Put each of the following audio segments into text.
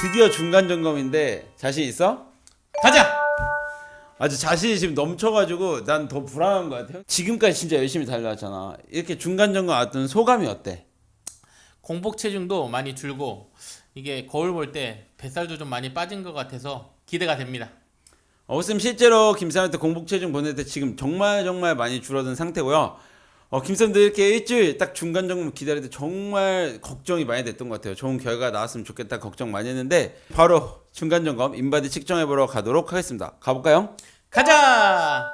드디어 중간 점검인데 자신 있어? 가자. 아주 자신이 지금 넘쳐가지고 난 더 불안한 것 같아요. 지금까지 진짜 열심히 달려왔잖아. 이렇게 중간 점검 왔던 소감이 어때? 공복 체중도 많이 줄고 이게 거울 볼 때 뱃살도 좀 많이 빠진 것 같아서 기대가 됩니다. 어, 쌤 실제로 김쌤한테 공복 체중 보낼 때 지금 정말 정말 많이 줄어든 상태고요. 어, 김쌤도 이렇게 일주일 딱 중간 점검 기다릴 때 정말 걱정이 많이 됐던 것 같아요. 좋은 결과 나왔으면 좋겠다 걱정 많이 했는데 바로 중간 점검 인바디 측정해 보러 가도록 하겠습니다. 가볼까요? 가자.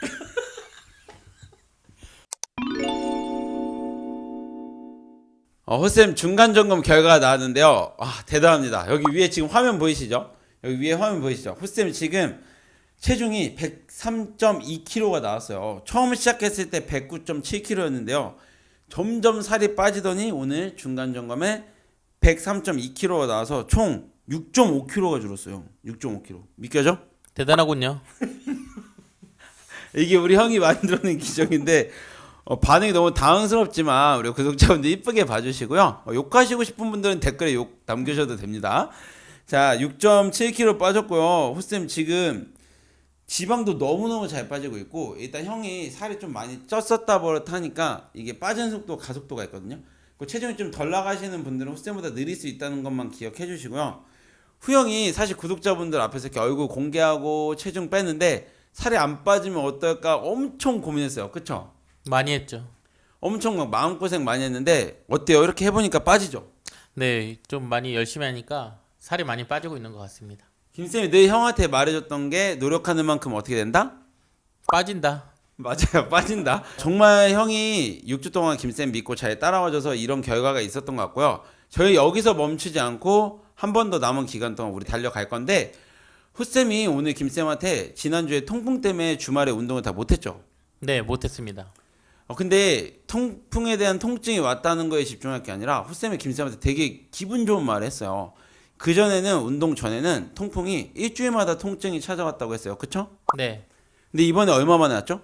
어, 호쌤 중간 점검 결과가 나왔는데요. 아, 대단합니다. 여기 위에 지금 화면 보이시죠? 여기 위에 화면 보이시죠? 호쌤 지금 체중이 103.2kg가 나왔어요. 처음 시작했을 때 109.7kg였는데요. 점점 살이 빠지더니 오늘 중간 점검에 103.2kg가 나와서 총 6.5kg가 줄었어요. 6.5kg. 믿겨져? 대단하군요. 이게 우리 형이 만들어낸 기적인데 어, 반응이 너무 당황스럽지만 우리 구독자분들 이쁘게 봐주시고요. 어, 욕하시고 싶은 분들은 댓글에 욕 남겨주셔도 됩니다. 자, 6.7kg 빠졌고요. 호쌤 지금 지방도 너무너무 잘 빠지고 있고 일단 형이 살이 좀 많이 쪘었다 버릇하니까 이게 빠지는 속도 가속도가 있거든요. 그 체중이 좀 덜 나가시는 분들은 호쌤보다 느릴 수 있다는 것만 기억해 주시고요. 후형이 사실 구독자분들 앞에서 이렇게 얼굴 공개하고 체중 빼는데 살이 안 빠지면 어떨까 엄청 고민했어요. 그쵸? 많이 했죠. 엄청 막 마음고생 많이 했는데 어때요? 이렇게 해보니까 빠지죠? 네, 좀 많이 열심히 하니까 살이 많이 빠지고 있는 것 같습니다. 김쌤이 늘 형한테 말해줬던 게 노력하는 만큼 어떻게 된다? 빠진다. 맞아요. 빠진다. 정말 형이 6주 동안 김쌤 믿고 잘 따라와줘서 이런 결과가 있었던 것 같고요. 저희 여기서 멈추지 않고 한 번 더 남은 기간 동안 우리 달려갈 건데 후쌤이 오늘 김쌤한테 지난주에 통풍 때문에 주말에 운동을 다 못했죠. 네, 못했습니다. 어, 근데 통풍에 대한 통증이 왔다는 거에 집중할 게 아니라 후쌤이 김쌤한테 되게 기분 좋은 말을 했어요. 그 전에는 운동 전에는 통풍이 일주일마다 통증이 찾아왔다고 했어요. 그쵸? 네, 근데 이번에 얼마 만에 왔죠?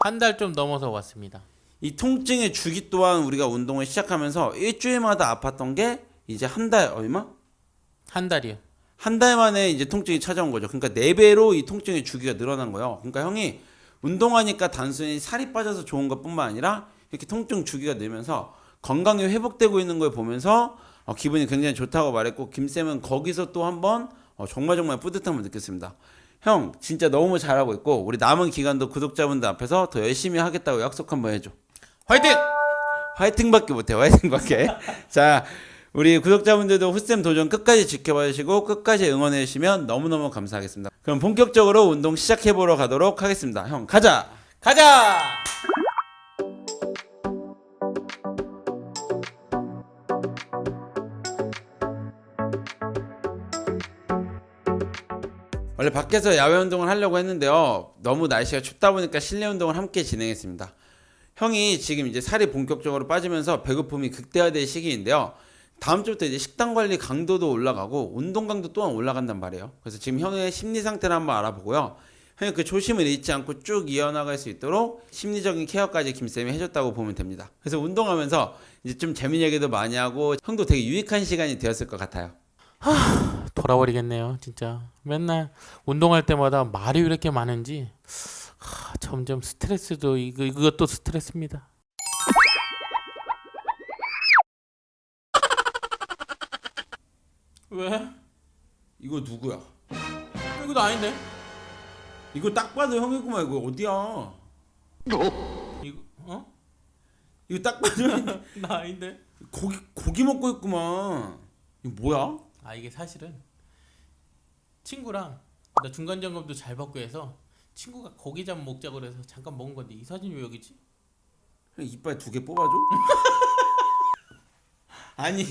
한 달 좀 넘어서 왔습니다. 이 통증의 주기 또한 우리가 운동을 시작하면서 일주일마다 아팠던 게 이제 한 달 얼마? 한 달이요. 한 달 만에 이제 통증이 찾아온 거죠. 그러니까 네 배로 이 통증의 주기가 늘어난 거예요. 그러니까 형이 운동하니까 단순히 살이 빠져서 좋은 것뿐만 아니라 이렇게 통증 주기가 늘면서 건강이 회복되고 있는 걸 보면서 어, 기분이 굉장히 좋다고 말했고 김쌤은 거기서 또 한번 어, 정말 정말 뿌듯함을 느꼈습니다. 형 진짜 너무 잘하고 있고 우리 남은 기간도 구독자분들 앞에서 더 열심히 하겠다고 약속 한번 해줘. 화이팅! 화이팅밖에 못해 화이팅밖에 자 우리 구독자분들도 후쌤 도전 끝까지 지켜봐 주시고 끝까지 응원해 주시면 너무너무 감사하겠습니다 그럼 본격적으로 운동 시작해 보러 가도록 하겠습니다 형 가자 가자! 원래 밖에서 야외 운동을 하려고 했는데요 너무 날씨가 춥다 보니까 실내 운동을 함께 진행했습니다 형이 지금 이제 살이 본격적으로 빠지면서 배고픔이 극대화될 시기인데요 다음 주부터 이제 식단 관리 강도도 올라가고 운동 강도 또한 올라간단 말이에요. 그래서 지금 형의 심리 상태를 한번 알아보고요. 형이 그 조심을 잃지 않고 쭉 이어나갈 수 있도록 심리적인 케어까지 김쌤이 해줬다고 보면 됩니다. 그래서 운동하면서 이제 좀 재밌는 얘기도 많이 하고 형도 되게 유익한 시간이 되었을 것 같아요. 돌아버리겠네요, 진짜. 맨날 운동할 때마다 말이 왜 이렇게 많은지 하, 점점 스트레스도 이거 이것도 스트레스입니다. 왜? 이거 누구야? 이거 아닌데? 이거 딱 봐도 형이구만 이거 어디야? 이거 어? 이거 딱 봐도 형- 나 아닌데? 고기 고기 먹고 있구만. 이거 뭐야? 아 이게 사실은 친구랑 나 중간 점검도 잘 받고 해서 친구가 고기 잡 먹자고 그래서 잠깐 먹은 건데 이 사진이 왜 여기지? 형 이빨 두 개 뽑아줘? 아니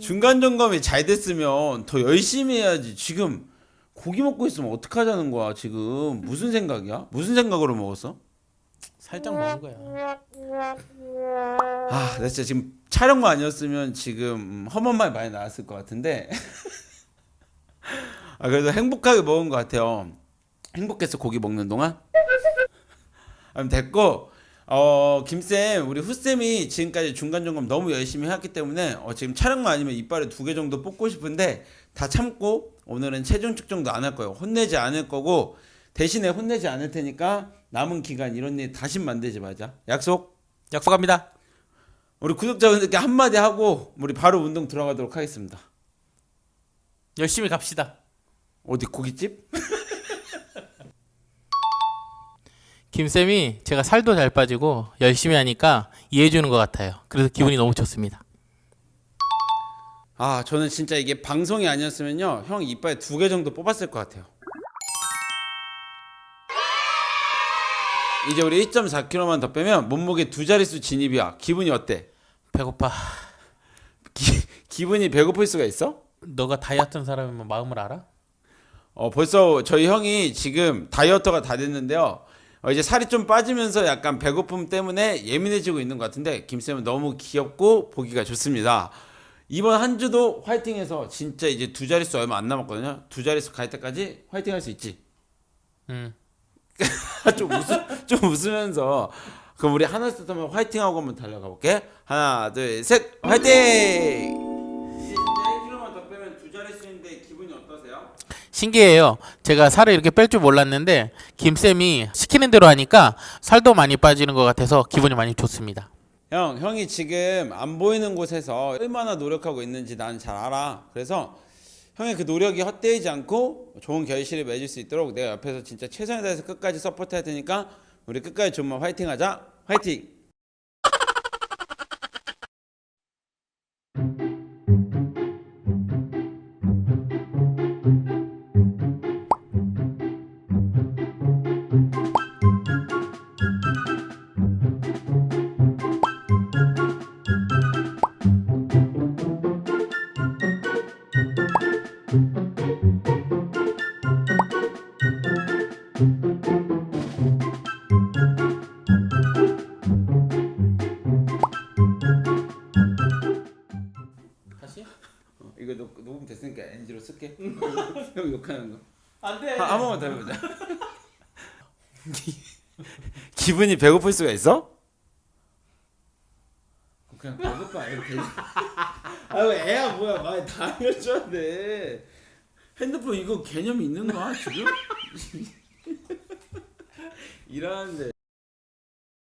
중간 점검이 잘 됐으면 더 열심히 해야지. 지금 고기 먹고 있으면 어떡하자는 거야 지금 무슨 생각이야? 무슨 생각으로 먹었어? 살짝 먹은 거야. 아, 나 진짜 지금 촬영만 아니었으면 지금 음, 험한 말 많이 나왔을 것 같은데. 아, 그래도 행복하게 먹은 것 같아요. 행복했어 고기 먹는 동안? 아, 됐고 어 김쌤 우리 후쌤이 지금까지 중간 점검 너무 열심히 해왔기 때문에 어, 지금 촬영만 아니면 이빨을 두개 정도 뽑고 싶은데 다 참고 오늘은 체중 측정도 안 할 거예요. 혼내지 않을 거고 대신에 혼내지 않을 테니까 남은 기간 이런 일 다시 만들지 마자. 약속. 약속합니다. 우리 구독자분들께 한마디 하고 우리 바로 운동 들어가도록 하겠습니다. 열심히 갑시다. 어디 고깃집? 김쌤이 제가 살도 잘 빠지고 열심히 하니까 이해해 주는 것 같아요. 그래서 기분이 너무 좋습니다. 아 저는 진짜 이게 방송이 아니었으면요 형 이빨 두 개 정도 뽑았을 것 같아요. 이제 우리 1.4kg만 더 빼면 몸무게 두 자릿수 진입이야. 기분이 어때? 배고파. 기, 기분이 배고플 수가 있어? 너가 다이어트 한 사람이면 마음을 알아? 어 벌써 저희 형이 지금 다이어터가 다 됐는데요. 어, 이제 살이 좀 빠지면서 약간 배고픔 때문에 예민해지고 있는 것 같은데 김쌤은 너무 귀엽고 보기가 좋습니다. 이번 한 주도 화이팅해서 진짜 이제 두 자릿수 얼마 안 남았거든요. 두 자릿수 갈 때까지 화이팅 할 수 있지. 응. 좀 웃으 좀 웃으면서 그럼 우리 하나 둘 하면 화이팅하고 한번 달려가 볼게. 하나 둘 셋 화이팅! 이제 진짜 1kg만 더 빼면 두 자릿수인데 기분이 어떠세요? 신기해요. 제가 살을 이렇게 뺄 줄 몰랐는데 김쌤이 시키는 대로 하니까 살도 많이 빠지는 것 같아서 기분이 많이 좋습니다. 형, 형이 지금 안 보이는 곳에서 얼마나 노력하고 있는지 나는 잘 알아. 그래서 형의 그 노력이 헛되지 않고 좋은 결실을 맺을 수 있도록 내가 옆에서 진짜 최선을 다해서 끝까지 서포트 할 테니까 우리 끝까지 좀만 화이팅 하자. 화이팅! 형 욕하는 거. 안 돼. 한, 한 번만 더 해보자. 기분이 배고플 수가 있어? 그냥 배고파 이렇게. 아유 애야 뭐야 말다 알려줘야 돼. 핸드폰 이거 개념이 있는 거야 지금? 일하는데.